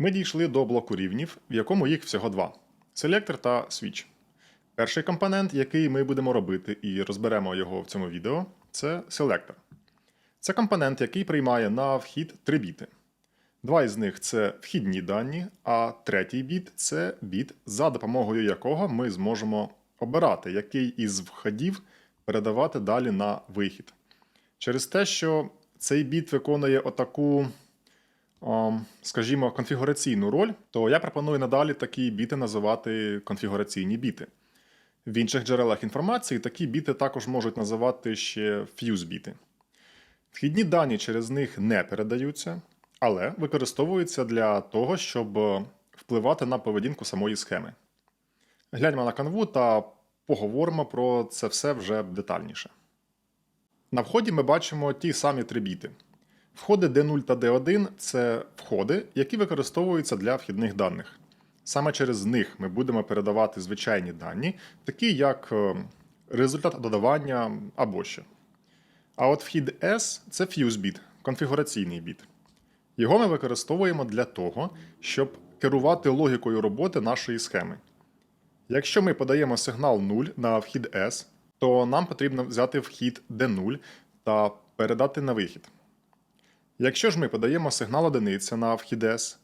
Ми дійшли до блоку рівнів, в якому їх всього два: селектор та switch. Перший компонент, який ми будемо робити і розберемо його в цьому відео, це селектор. Це компонент, який приймає на вхід три біти. Два із них це вхідні дані, а третій біт це біт, за допомогою якого ми зможемо обирати, який із входів передавати далі на вихід. Через те, що цей біт виконує отаку, скажімо, конфігураційну роль, то я пропоную надалі такі біти називати конфігураційні біти. В інших джерелах інформації такі біти також можуть називати ще фьюз-біти. Вхідні дані через них не передаються, але використовуються для того, щоб впливати на поведінку самої схеми. Гляньмо на канву та поговоримо про це все вже детальніше. На вході ми бачимо ті самі три біти. Входи D0 та D1 це входи, які використовуються для вхідних даних. Саме через них ми будемо передавати звичайні дані, такі як е, результат додавання або що. А от вхід S це fuse біт, конфігураційний біт. Його ми використовуємо для того, щоб керувати логікою роботи нашої схеми. Якщо ми подаємо сигнал 0 на вхід S, то нам потрібно взяти вхід D0 та передати на вихід. Якщо ж ми подаємо сигнал одиниця на вхід S,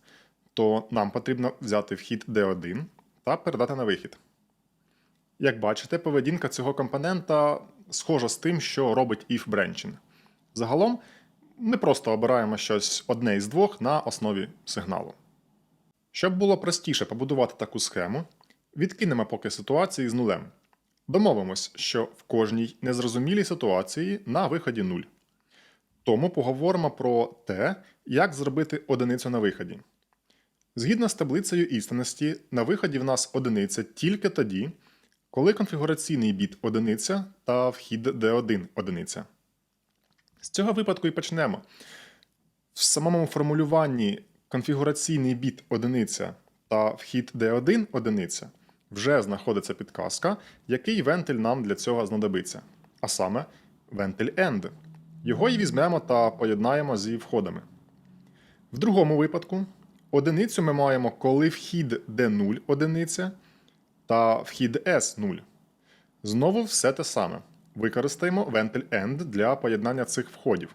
то нам потрібно взяти вхід D1 та передати на вихід. Як бачите, поведінка цього компонента схожа з тим, що робить if branching. Загалом, ми просто обираємо щось одне із двох на основі сигналу. Щоб було простіше побудувати таку схему, відкинемо поки ситуації з нулем. Домовимось, що в кожній незрозумілій ситуації на виході 0. Тому поговоримо про те, як зробити одиницю на виході. Згідно з таблицею істинності, на виході в нас одиниця тільки тоді, коли конфігураційний біт одиниця та вхід D1 одиниця. З цього випадку і почнемо. В самому формулюванні конфігураційний біт одиниця та вхід D1 одиниця вже знаходиться підказка, який вентиль нам для цього знадобиться. А саме вентиль END. Його і візьмемо та поєднаємо зі входами. В другому випадку одиницю ми маємо, коли вхід D0 одиниця та вхід S 0. Знову все те саме. Використаємо вентиль END для поєднання цих входів.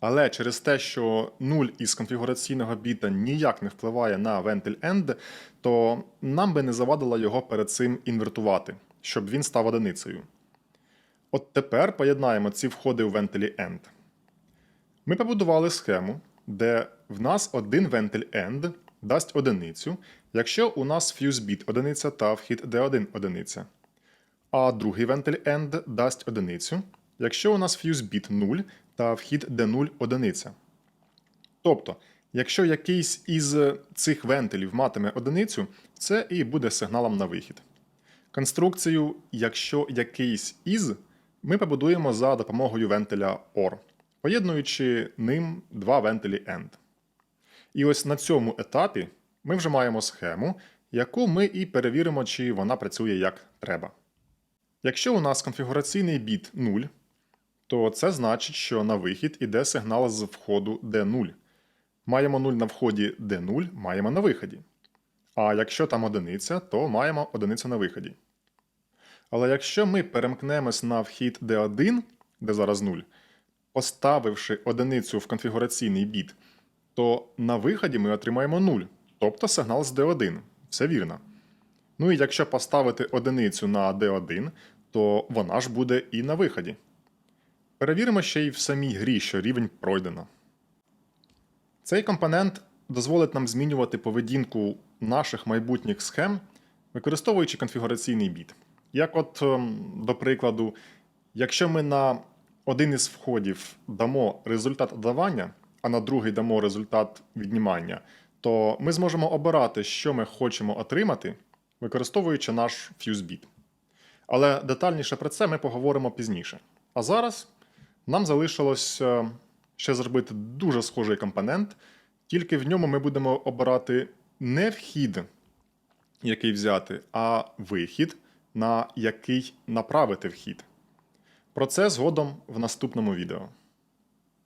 Але через те, що 0 із конфігураційного біта ніяк не впливає на вентиль END, то нам би не завадило його перед цим інвертувати, щоб він став одиницею. От тепер поєднаємо ці входи у вентилі END. Ми побудували схему, де в нас один вентиль END дасть одиницю, якщо у нас fuse bit одиниця та вхід D1 одиниця. А другий вентиль END дасть одиницю, якщо у нас fuse bit 0 та вхід D0 одиниця. Тобто, якщо якийсь із цих вентилів матиме одиницю, це і буде сигналом на вихід. Конструкцію, якщо якийсь із, ми побудуємо за допомогою вентиля OR, поєднуючи ним два вентилі END. І ось на цьому етапі ми вже маємо схему, яку ми і перевіримо, чи вона працює як треба. Якщо у нас конфігураційний біт 0, то це значить, що на вихід іде сигнал з входу D0. Маємо 0 на вході D0, маємо на виході. А якщо там одиниця, то маємо одиницю на виході. Але якщо ми перемкнемось на вхід D1, де зараз 0, поставивши одиницю в конфігураційний біт, то на виході ми отримаємо 0, тобто сигнал з D1. Все вірно. Ну і якщо поставити одиницю на D1, то вона ж буде і на виході. Перевіримо ще й в самій грі, що рівень пройдено. Цей компонент дозволить нам змінювати поведінку наших майбутніх схем, використовуючи конфігураційний біт. Як от, ем, до прикладу, якщо ми на один із входів дамо результат додавання, а на другий дамо результат віднімання, то ми зможемо обирати, що ми хочемо отримати, використовуючи наш FuseBit. Але детальніше про це ми поговоримо пізніше. А зараз нам залишилось е, ще зробити дуже схожий компонент, тільки в ньому ми будемо обирати не вхід, який взяти, а вихід, на який направити вхід. Про це згодом в наступному відео.